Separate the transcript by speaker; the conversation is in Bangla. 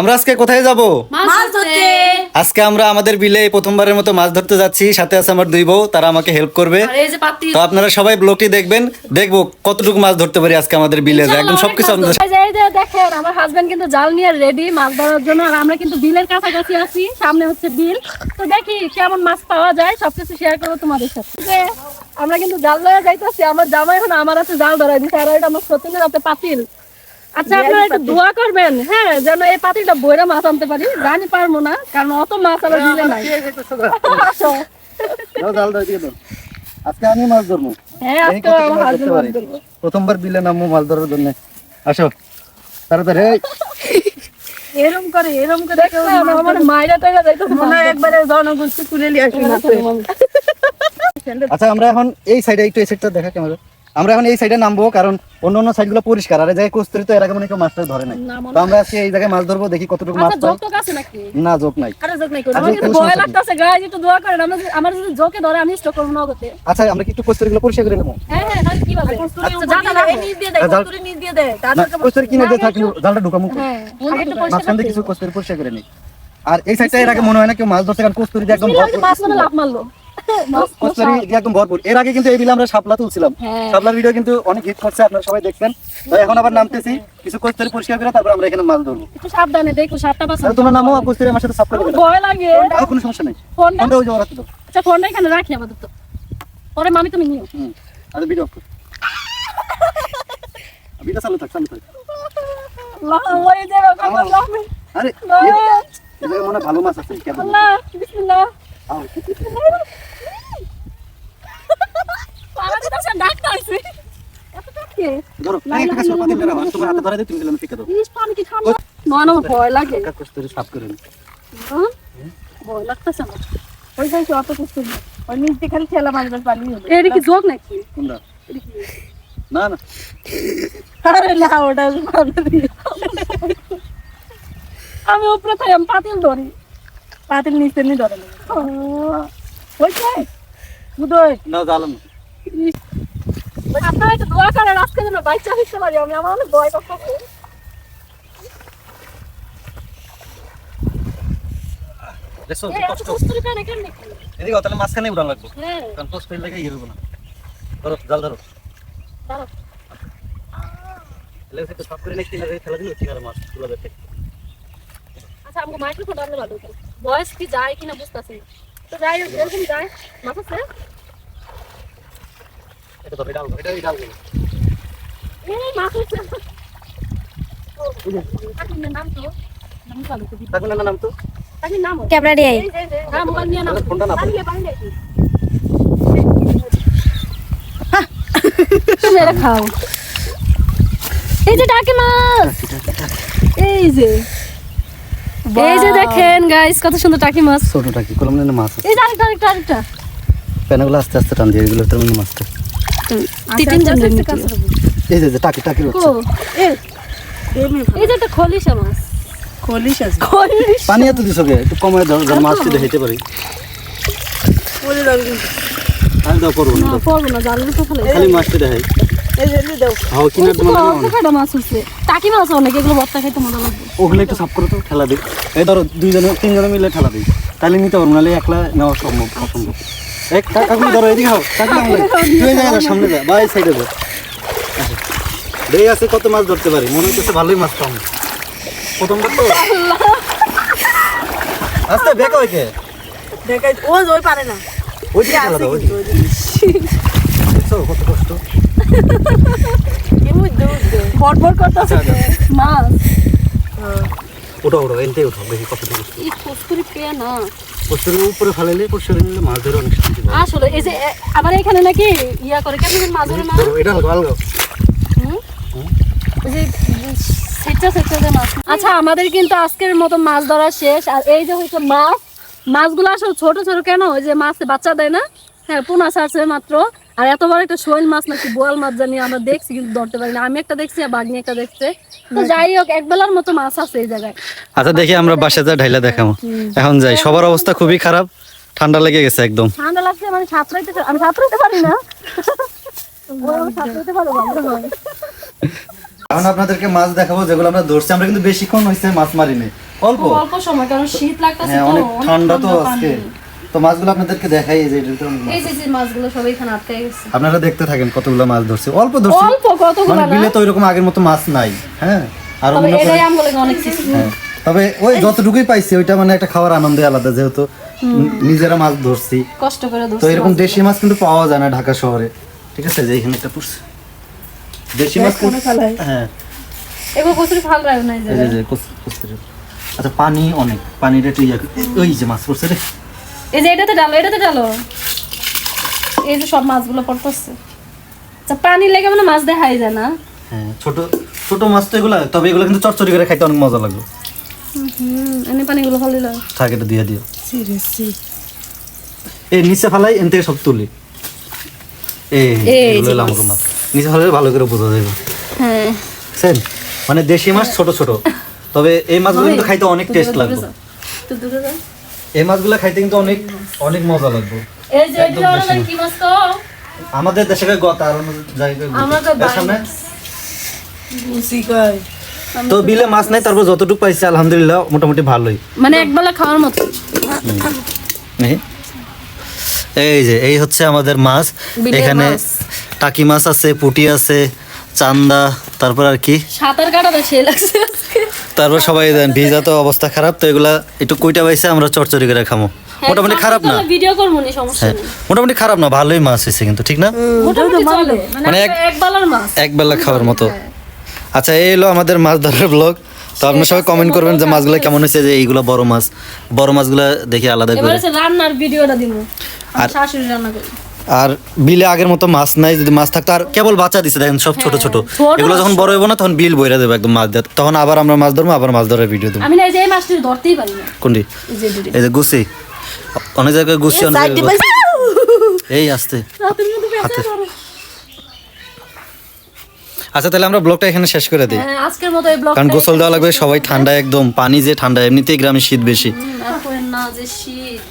Speaker 1: আমরা আজকে কোথায় যাব?
Speaker 2: মাছ ধরতে।
Speaker 1: আজকে আমরা আমাদের বিলে প্রথমবারের মতো মাছ ধরতে যাচ্ছি। সাথে আছে আমার দুই বউ তারা আমাকে হেল্প করবে। তো আপনারা সবাই ব্লগটি দেখবেন। দেখব কতটুকু মাছ ধরতে পারি আজকে আমাদের বিলে। একদম সবকিছু
Speaker 3: যে দেখেন আমার হাজবেন্ড কিন্তু জাল নিয়ে রেডি মাছ ধরার জন্য আর আমরা কিন্তু বিলের কাছাকাছি আছি। সামনে হচ্ছে বিল। তো দেখি কেমন মাছ পাওয়া যায়। সবকিছু শেয়ার করব তোমাদের সাথে। আমরা কিন্তু জাল লয়ে যাইতেছি। আমার জামাই এখন আমার আছে জাল ধরাই দিচ্ছে আর এটা আমার সতীনের হাতে পাতিল। আচ্ছা আপনারা একটু দোয়া করবেন। হ্যাঁ যেন এই পাতিটা বইরা মাছ আনতে পারি। জানি পারব না কারণ অত মাছ আমার বিলে নাই
Speaker 1: আজকে আমি মাছ ধরবো।
Speaker 3: হ্যাঁ
Speaker 1: প্রথমবার বিলে নামবো মাছ ধরার জন্য। আসো তাড়াতাড়ি
Speaker 3: এরম করে এরম করে আমার মায়েরা টাইরা যাইতো মনে হয় একবারে জনগোষ্ঠী তুলে নিয়ে আসি
Speaker 1: আচ্ছা আমরা এখন এই সাইডে একটু এই সাইডটা দেখা ক্যামেরা আমরা এখন এই সাইডে নামবো কারণ অন্য অন্য সাইডগুলো পরিষ্কার। আর এই জায়গায় কস্তুরি তো এর আগে মনে কেউ মাছ ধরে নাই। তো আমরা আজকে এই জায়গায় মাছ ধরবো দেখি কতটুকু মাছ
Speaker 3: আচ্ছা
Speaker 1: না যোগ নাই।
Speaker 3: আরে যোগ নাই
Speaker 1: আচ্ছা,
Speaker 3: আমার
Speaker 1: কোনো
Speaker 3: ভয়
Speaker 1: সমস্যা নেই।
Speaker 3: একটু দোয়া করেন আমরা আমার যদি জোকে ধরে আমি স্টক করব না ওকে।
Speaker 1: আচ্ছা আমরা কি একটু কস্তুরিগুলো পরিষ্কার করে নেব?
Speaker 3: হ্যাঁ হ্যাঁ কি হবে আচ্ছা জানা না নিজ দিয়ে দেয় কস্তুরি
Speaker 1: কস্তুরি কিনে দিয়ে থাকলে জালটা ঢুকামু
Speaker 3: হ্যাঁ
Speaker 1: মাঝখান দিয়ে কিছু কস্তুরি পরিষ্কার করে নেই। আর এই সাইডটা এর আগে মনে হয় না কেউ মাছ ধরতে কারণ কস্তুরি দিয়ে একদম
Speaker 3: মাছ মানে লাভ মারলো।
Speaker 1: কস্তুরি একদম ভরপুর। এর আগে কিন্তু এই বিলে আমরা শাপলা তুলছিলাম।
Speaker 3: হ্যাঁ।
Speaker 1: শাপলার ভিডিও কিন্তু অনেক হিট করছে আপনারা সবাই দেখছেন এখন আবার নামতেছি। কিছু কস্তুরি পরিষ্কার করে তারপর আমরা এখানে মাছ ধরবো।
Speaker 3: একটু সাবধানে দেখো সাতটা পাঁচ
Speaker 1: তোমার নামও কস্তুরি আমার সাথে সাপ করে
Speaker 3: ভয় লাগে।
Speaker 1: কোনো সমস্যা নেই।
Speaker 3: ফোনটা
Speaker 1: ফোনটা ওই যে ওরা
Speaker 3: আচ্ছা ফোনটা এখানে রাখি আপাতত। পরে মামি তুমি নিও।
Speaker 1: আর ভিডিও অফ কর। ভিডিও চালু থাক চালু থাক।
Speaker 3: আল্লাহ ওই যে
Speaker 1: আরে
Speaker 3: না।
Speaker 1: এই জায়গায় মনে ভালো মাছ আছে
Speaker 3: বিসমিল্লাহ। না না ভয় লাগে।
Speaker 1: নি।
Speaker 3: হ্যাঁ? ভয় লাগতেছে আমার। ওই যাই অত কিছু না। ওই নিচ দিয়ে খালি ঠেলা মারবার পানি হবে এটা কি যোগ নাকি?
Speaker 1: কোনটা? না না।
Speaker 3: আরে না। আমি উপরে থাই আমি পাতিল ধরি। পাতিল নিচে নি ধরে হয়েছে বুধই
Speaker 1: না জ্বালানো
Speaker 3: আপনারা একটু দোয়া করেন আজকে যেন বাচ্চা হইতে পারি আমি আমার অনেক ভয় করতেছে
Speaker 1: দেখছ
Speaker 3: এই
Speaker 1: কি
Speaker 3: এত
Speaker 1: কষ্ট।
Speaker 3: কষ্ট করে কেন নাকি
Speaker 1: এদিকে তাহলে মাঝখানে উড়ান লাগবে।
Speaker 3: হ্যাঁ।
Speaker 1: কারণ কষ্ট লাগে ইয়ে না। ধরো জাল ধরো। সাফ করে দিন খেলা দিলে ঠিক আছে মাছ তুলা
Speaker 3: আচ্ছা আমাকে মাইক্রোফোন আনলে ভালো ভয়েস কি যায় কিনা বুঝতেছি তো যাই হোক এরকম যায় মাথা আছে
Speaker 2: ক্যামেরা দিয়ে
Speaker 3: হ্যাঁ
Speaker 1: ফোনটা না
Speaker 3: এটা খাও। এই যে ডাকে মাছ। এই যে। এই যে দেখেন গাইস কত সুন্দর টাকি মাছ।
Speaker 1: ছোটটা কি কলম না মাছ
Speaker 3: এই যে আরেকটা আরেকটা আরেকটা।
Speaker 1: প্যানাগুলো আস্তে আস্তে টান দিয়ে এগুলো তোর মধ্যে মাছটা
Speaker 3: তিন জন
Speaker 1: এই যে টাকি টাকি হচ্ছে।
Speaker 3: এই যে একটা খলিশা মাছ।
Speaker 2: খলিশ
Speaker 1: পানি এত দিছো কে? একটু কমায় দাও যেন মাছ যদি পারি।
Speaker 2: বলে দাও
Speaker 1: আমি দাও করব না।
Speaker 3: না না জালের তো ফেলে।
Speaker 1: খালি মাছটা দেখাই।
Speaker 2: এই যে দাও
Speaker 1: হাও কিনার তোমার
Speaker 3: কটা মাছ হচ্ছে মাছ অনেক এগুলো ভর্তা খাইতে মজা লাগবে।
Speaker 1: ওগুলো একটু সাফ করে তো দিই। এই ধরো দুইজনে তিনজনে মিলে দিই। তাহলে নিতে পারব নাহলে একলা নেওয়া সম্ভব অসম্ভব। এক কাকুলি ধরো এদিকে হাও তুই সামনে যা বা এই সাইডে যা। দেই আছে কত মাছ ধরতে পারি? মনে হচ্ছে ভালোই মাছ পাবো। প্রথমবার তো। আস্তে বেকা
Speaker 2: ওই পারে না।
Speaker 1: ওই দাও ওই দিকে। দেখছ কত কষ্ট
Speaker 2: কি বুঝতে বুঝতে
Speaker 3: বট বট করতেছে মাছ।
Speaker 1: ওটা ওটা এনতে উঠো দেখি কত
Speaker 3: এই কস্তুরি পেয়ে না।
Speaker 1: পোস্টারের উপরে ফালাইলে পোস্টারে নিলে মাছ ধরে অনেক শান্তি
Speaker 3: আসলে এই যে আবার এখানে নাকি ইয়া করে কেমন মাছ ধরে না
Speaker 1: এটা হালকা হালকা
Speaker 3: যে সেটা সেটা যে মাছ। আচ্ছা আমাদের কিন্তু আজকের মতো মাছ ধরা শেষ। আর এই যে হচ্ছে মাছ মাছগুলো আসলে ছোট ছোট কেন? ওই যে মাছে বাচ্চা দেয় না? হ্যাঁ পোনা ছাড়ছে মাত্র। আর এত বড় একটা শৈল মাছ নাকি বোয়াল মাছ জানি আমরা দেখছি কিন্তু ধরতে পারি না। আমি একটা দেখছি আর বাগনি একটা দেখছে। তো যাই হোক এক বেলার মতো মাছ আছে এই জায়গায়।
Speaker 1: আচ্ছা দেখি আমরা বাসা যা ঢাইলা দেখাবো এখন যাই। সবার অবস্থা খুবই খারাপ। ঠান্ডা লেগে গেছে একদম।
Speaker 3: ঠান্ডা লাগছে মানে সাঁতরাইতে আমি সাঁতরাইতে পারি না। সাঁতরাইতে পারো ভালো হয়।
Speaker 1: এখন আপনাদেরকে মাছ দেখাবো যেগুলো আমরা ধরছি। আমরা কিন্তু বেশিক্ষণ হয়েছে মাছ মারিনি। অল্প।
Speaker 3: অল্প সময় কারণ শীত লাগতেছে
Speaker 1: হ্যাঁ
Speaker 3: তো
Speaker 1: অনেক ঠান্ডা তো। আজকে। তো মাছগুলো আপনাদেরকে দেখাই এই যে।
Speaker 3: এই যে মাছগুলো সব এখানে আটকে গেছে।
Speaker 1: আপনারা দেখতে থাকেন কতগুলো মাছ ধরছে। অল্প ধরছে।
Speaker 3: অল্প কতগুলো
Speaker 1: মানে বিলে তো ওইরকম আগের মতো মাছ নাই হ্যাঁ? আর মনে করেন
Speaker 3: অনেক
Speaker 1: হ্যাঁ, তবে ওই যতটুকুই পাইছি ওইটা মানে একটা খাওয়ার আলাদা যেহেতু নিজেরা মাছ ধরছি।
Speaker 3: কষ্ট করে
Speaker 1: তো এরকম দেশি মাছ কিন্তু পাওয়া যায় না ঢাকা শহরে। ঠিক আছে যে এখানে একটা পড়ছে দেশি মাছ কিন্তু- হ্যাঁ।
Speaker 3: কচুরি ভালো লাগে না এই
Speaker 1: যে আচ্ছা পানি অনেক। পানিটা ইয়া- ওই যে মাছ পড়ছে রে।
Speaker 3: এই যে এটাতে ডালো এটাতে ডালো এই যে সব মাছগুলো পড়তেছে। আচ্ছা পানি লেগে মানে মাছ দেখাই যায় না।
Speaker 1: হ্যাঁ ছোট ছোট মাছ তো এগুলা তবে এগুলো কিন্তু চচ্চড়ি করে খাইতে অনেক মজা লাগবে
Speaker 3: হুম এনে পানিগুলো খালি লাগে
Speaker 1: থাক এটা দিয়ে দিও। এই নিচে ফালাই এন থেকে সব তুলি। এই
Speaker 3: এই
Speaker 1: এগুলো আমাকে মাছ। নিচে ফালাই ভালো করে বোঝা যাবে।
Speaker 3: হ্যাঁ।
Speaker 1: বুঝছেন মানে দেশি মাছ ছোট ছোট। তবে এই মাছগুলো কিন্তু খাইতে অনেক টেস্ট লাগবে।
Speaker 3: তো দূরে যাও
Speaker 1: এই মাছগুলো খাইতে কিন্তু অনেক অনেক মজা লাগবে।
Speaker 3: এই যে
Speaker 1: দেশি
Speaker 3: আমাদের
Speaker 1: মাছ।
Speaker 3: কি মাছ তো?
Speaker 1: আমাদের দেশে গত আর অন্য জায়গায়
Speaker 3: তো
Speaker 1: সামনে?
Speaker 2: বুঝি কয়
Speaker 1: তো বিলে মাছ নাই তারপর যতটুকু পাইছি আলহামদুলিল্লাহ মোটামুটি ভালোই।
Speaker 3: মানে একবেলা খাওয়ার মতো।
Speaker 1: এই যে এই হচ্ছে আমাদের মাছ। এখানে টাকি মাছ আছে পুটি আছে চান্দা তারপর আর কি?
Speaker 3: সাঁতার কাটাটা সে লাগছে
Speaker 1: তারপর সবাই দেন ভিজা তো অবস্থা খারাপ তো এগুলা একটু কইটা পাইছে আমরা চরচরি করে খামো।
Speaker 3: হ্যাঁ,
Speaker 1: মোটামুটি খারাপ না?
Speaker 3: ভিডিও করব নি সমস্যা
Speaker 1: হ্যাঁ
Speaker 3: নেই।
Speaker 1: মোটামুটি খারাপ না ভালোই মাছ হয়েছে কিন্তু ঠিক না?
Speaker 3: মোটামুটি চলে মানে
Speaker 1: মানে এক-
Speaker 3: বেলার মাছ।
Speaker 1: এক বেলা খাওয়ার মতো। আচ্ছা এই হলো আমাদের মাছ ধরার ব্লগ তো আপনারা সবাই কমেন্ট করবেন যে মাছগুলো কেমন হয়েছে যে এইগুলো বড় মাছ। বড় মাছগুলো দেখি আলাদা
Speaker 3: এবার
Speaker 1: করে।
Speaker 3: রান্নার ভিডিওটা দিব আর
Speaker 1: আর-
Speaker 3: শাশুড়ি রান্না করি।
Speaker 1: আর বিলে আগের মতো মাছ নাই যদি মাছ থাকতো আর কেবল বাচ্চা দিছে দেখেন সব ছোট ছোট।
Speaker 3: হ্যাঁ,
Speaker 1: এগুলো যখন বড় হইব না তখন বিল বইরা দেবে একদম মাছ দিয়ে তখন আবার আমরা মাছ ধরবো আবার মাছ ধরার ভিডিও দেবো।
Speaker 3: আমি না এই যে এই মাছটি ধরতেই পারি না।
Speaker 1: কোনটি?
Speaker 3: এই যে
Speaker 1: গুছি। অনেক জায়গায় গুছি অনেক জায়গায়। এই আসতে। আচ্ছা তাহলে আমরা ব্লগটা এখানে শেষ করে দিই।
Speaker 3: হ্যাঁ, আজকের মতো এই ব্লগ
Speaker 1: কারণ গোসল দেওয়া লাগবে সবাই ঠান্ডা একদম পানি যে ঠান্ডা এমনিতেই গ্রামে শীত বেশি।
Speaker 3: আর না যে শীত।